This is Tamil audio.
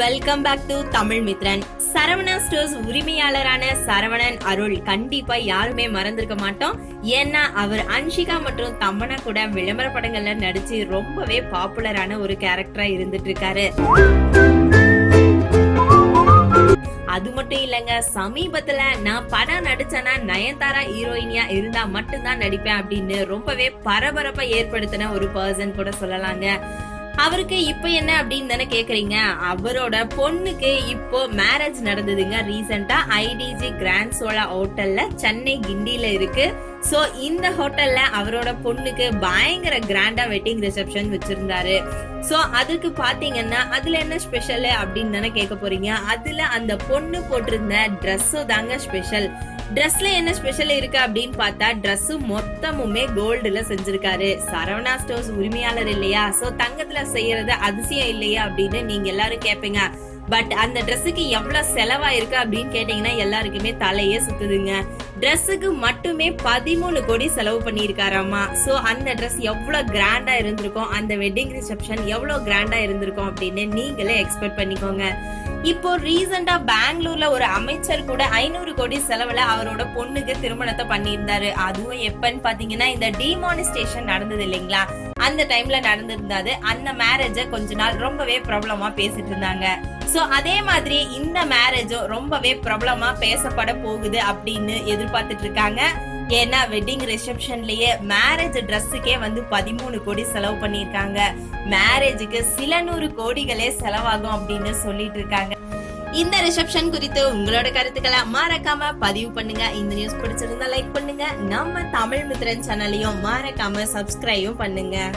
Welcome back to Tamil Mithran Saravana stores உரிமையாளரான Saravanan Arul கண்டிப்பா யாருமே மறந்திருக்க மாட்டோம். ஏன்னா அவர் அன்ஷிகா மற்றும் தமனா கூட விளம்பர படங்கள்ல நடிச்சு ரொம்பவே பாப்புலரான ஒரு கேரக்டரா இருந்துட்டு இருக்காரு அது மட்டும் இல்லங்க சமீபத்துல நான் படம் நடிச்சேன்னா நயன்தாரா ஹீரோயினியா இருந்தா மட்டும்தான் நடிப்பேன் அப்படின்னு ரொம்பவே பரபரப்பை ஏற்படுத்தின ஒரு பர்சன் கூட சொல்லலாங்க. அவருக்கு இப்ப என்ன அப்படின்னு தானே கேக்குறீங்க? அவரோட பொண்ணுக்கு இப்போ மேரேஜ் நடந்ததுங்க ரீசெண்டா ஐடிஜி கிராண்ட் சோலா ஹோட்டல்ல சென்னை கிண்டியில இருக்கு. சோ இந்த ஹோட்டல்ல அவரோட பொண்ணுக்கு பயங்கர கிராண்டா வெட்டிங் ரிசப்ஷன் வச்சிருந்தாரு. சோ அதுக்கு பாத்தீங்கன்னா அதுல என்ன ஸ்பெஷல் அப்படின்னு தானே கேட்க போறீங்க? அதுல அந்த பொண்ணு போட்டிருந்த ட்ரெஸ்ஸும் தாங்க ஸ்பெஷல் ட்ரெஸ்ல என்ன ஸ்பெஷல் இருக்கு அப்படின்னு பார்த்தா ட்ரெஸ் மொத்தமுமே கோல்டுல செஞ்சிருக்காரு. சரவணா ஸ்டோர்ஸ் உரிமையாளர் இல்லையா? சோ தங்கத்துல செய்யறது அதிசயம் இல்லையா அப்படின்னு நீங்க எல்லாரும் கேப்பீங்க. பட் அந்த ட்ரெஸ்ஸுக்கு எவ்வளவு செலவாயிருக்கு அப்படின்னு கேட்டீங்கன்னா எல்லாருக்குமே தலையே சுத்துதுங்க. ட்ரெஸ்ஸுக்கு மட்டுமே பதிமூணு கோடி செலவு பண்ணியிருக்காராமா? சோ அந்த ட்ரெஸ் எவ்வளவு கிராண்டா இருந்திருக்கும்? அந்த வெட்டிங் ரிசப்ஷன் எவ்வளவு கிராண்டா இருந்திருக்கும் அப்படின்னு நீங்களே எக்ஸ்பெக்ட் பண்ணிக்கோங்க. இப்போ ரீசெண்டா பெங்களூர்ல ஒரு அமைச்சர் கூட ஐநூறு கோடி செலவுல அவரோட பொண்ணுக்கு திருமணத்தை பண்ணியிருந்தாரு. அதுவும் எப்பன்னு பாத்தீங்கன்னா இந்த டிமானிஸ்டேஷன் நடந்தது இல்லைங்களா? அந்த டைம்ல நடந்திருந்தாது அந்த மேரேஜ கொஞ்ச நாள் ரொம்பவே பிரபலமா பேசிட்டு இருந்தாங்க. சோ அதே மாதிரி இந்த மேரேஜும் ரொம்பவே பிரபலமா பேசப்பட போகுது அப்படின்னு எதிர்பார்த்துட்டு இருக்காங்க. ஏன்னா வெட்டிங் ரிசப்ஷன்லயே மேரேஜ் ட்ரெஸ்ஸுக்கே வந்து பதிமூணு கோடி செலவு பண்ணியிருக்காங்க. மேரேஜுக்கு சில நூறு கோடிகளே செலவாகும் அப்படின்னு சொல்லிட்டு இருக்காங்க. இந்த ரிசப்ஷன் குறித்து உங்களோட கருத்துக்களை மறக்காம பதிவு பண்ணுங்க. இந்த நியூஸ் பிடிச்சிருந்தா லைக் பண்ணுங்க. நம்ம தமிழ் மித்திரன் சேனலையும் மறக்காம சப்ஸ்கிரைபும் பண்ணுங்க.